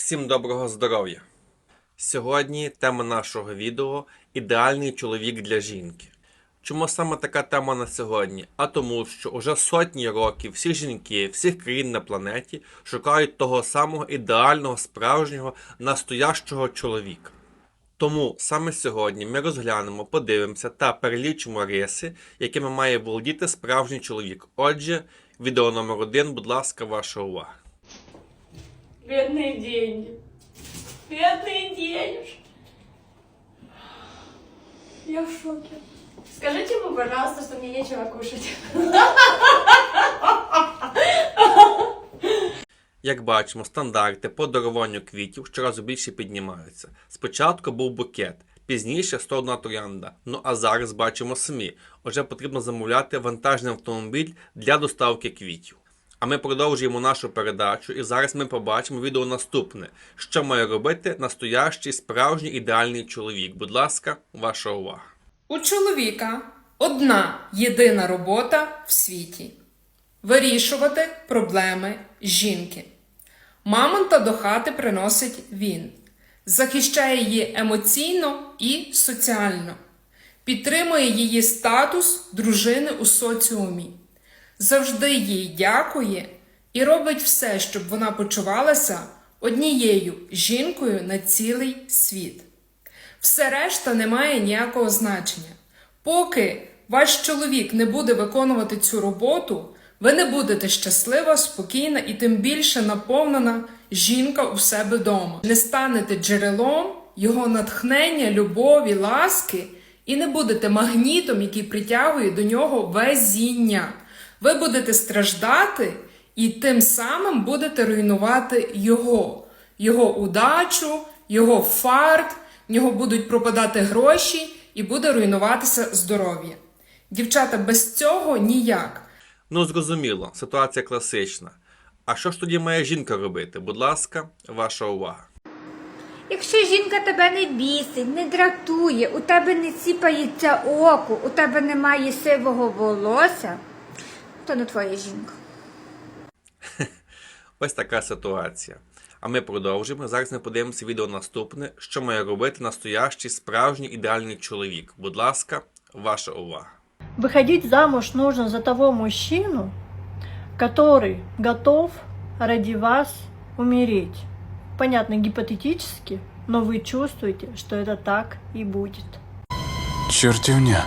Всім доброго здоров'я! Сьогодні тема нашого відео ідеальний чоловік для жінки. Чому саме така тема на сьогодні? А тому, що уже сотні років всі жінки всіх країн на планеті шукають того самого ідеального, справжнього, настоящого чоловіка. Тому саме сьогодні ми розглянемо, подивимося та перелічимо риси, якими має володіти справжній чоловік. Отже, відео номер один, будь ласка, ваша увага. Бедные деньги. Бедные денежки. Я в шоке. Скажите ему, пожалуйста, что мне нечего кушать. Як бачимо, стандарти по даруванню квітів щоразу більше піднімаються. Спочатку був букет, пізніше 101 троянда. Ну а зараз бачимо самі. Уже потрібно замовляти вантажний автомобіль для доставки квітів. А ми продовжуємо нашу передачу, і зараз ми побачимо відео наступне, що має робити настоящий справжній ідеальний чоловік. Будь ласка, ваша увага. У чоловіка одна єдина робота в світі вирішувати проблеми жінки. Мамонта до хати приносить він, захищає її емоційно і соціально, підтримує її статус дружини у соціумі, завжди їй дякує і робить все, щоб вона почувалася однією жінкою на цілий світ. Все решта не має ніякого значення. Поки ваш чоловік не буде виконувати цю роботу, ви не будете щаслива, спокійна і тим більше наповнена жінка у себе вдома. Не станете джерелом його натхнення, любові, ласки і не будете магнітом, який притягує до нього везіння. Ви будете страждати і тим самим будете руйнувати його, його удачу, його фарт, в нього будуть пропадати гроші і буде руйнуватися здоров'я. Дівчата, без цього ніяк. Ну, зрозуміло, ситуація класична. А що ж тоді має жінка робити? Будь ласка, ваша увага. Якщо жінка тебе не бісить, не дратує, у тебе не ціпається око, у тебе немає сивого волосся, то не твоя жінка. Ось така ситуація. А ми продовжуємо. Зараз ми подивимося відео наступне, що має робити настоящий справжній ідеальний чоловік. Будь ласка, ваша увага. Выходить замуж нужно за того мужчину, который готов ради вас умереть. Понятно, гипотетически, но вы чувствуете, что это так и будет. Чертівня.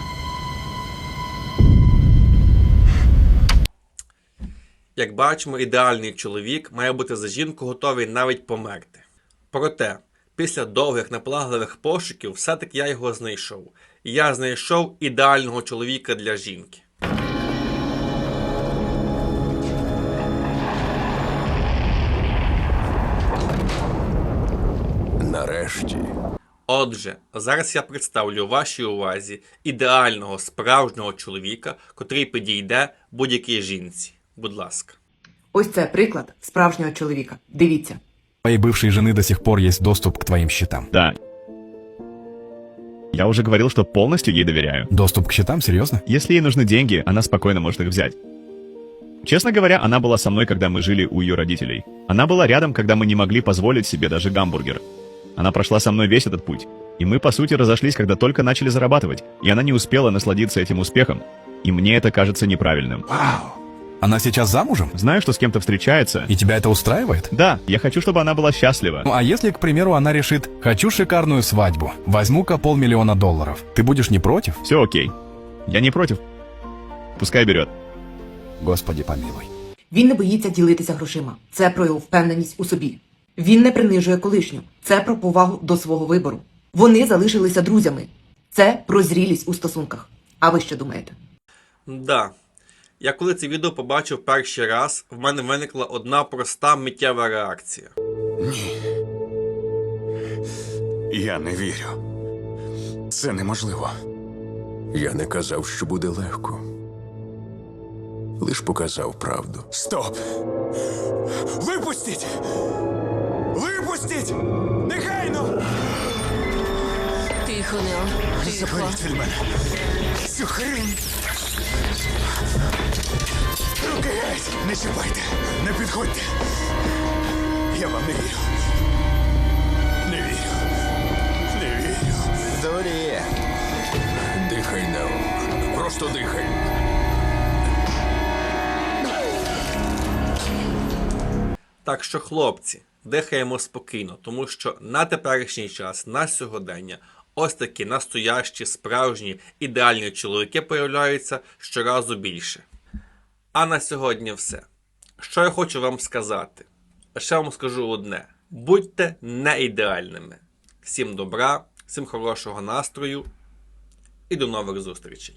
Як бачимо, ідеальний чоловік має бути за жінку готовий навіть померти. Проте, після довгих наполегливих пошуків, все-таки я його знайшов. І я знайшов ідеального чоловіка для жінки. Нарешті. Отже, зараз я представлю вашій увазі ідеального справжнього чоловіка, котрий підійде будь-якій жінці. Будь ласка. Ось це приклад справжнього чоловіка. Дивіться. твоей бывшей жены до сих пор есть доступ к твоим счетам. Да. Я уже говорил, что полностью ей доверяю. Доступ к счетам? Серьезно? Если ей нужны деньги, она спокойно может их взять. Честно говоря, она была со мной, когда мы жили у ее родителей. Она была рядом, когда мы не могли позволить себе даже гамбургер. Она прошла со мной весь этот путь. И мы, по сути, разошлись, когда только начали зарабатывать. И она не успела насладиться этим успехом. И мне это кажется неправильным. Она сейчас замужем? Знаю, что с кем-то встречается. И тебя это устраивает? Да, я хочу, чтобы она была счастлива. Ну а если, к примеру, она решит «хочу шикарную свадьбу, возьму-ка полмиллиона долларов», ты будешь не против? Все окей. Я не против. Пускай берет. Господи помилуй. Він не боїться ділитися грошима. Це про його впевненість у собі. Він не принижує колишню. Це про повагу до свого вибору. Вони залишилися друзями. Це про зрілість у стосунках. А ви що думаєте? Да. Я коли це відео побачив перший раз, в мене виникла одна проста миттєва реакція. Ні. Я не вірю. Це неможливо. Я не казав, що буде легко. Лиш показав правду. Стоп! Випустіть! Випустіть! Негайно! Тихо, Нео. Заберіть від мене! Цю хрінь! Руки геть! Не чіпайте! Не підходьте! Я вам не вірю. Не вірю. Не вірю. Дурі. Дихай, Нео. Просто дихай. Так що, хлопці, дихаємо спокійно, тому що на теперішній час, на сьогодення, ось такі настоящі, справжні, ідеальні чоловіки появляються щоразу більше. А на сьогодні все. Що я хочу вам сказати? Ще вам скажу одне: будьте не ідеальними. Всім добра, всім хорошого настрою і до нових зустрічей.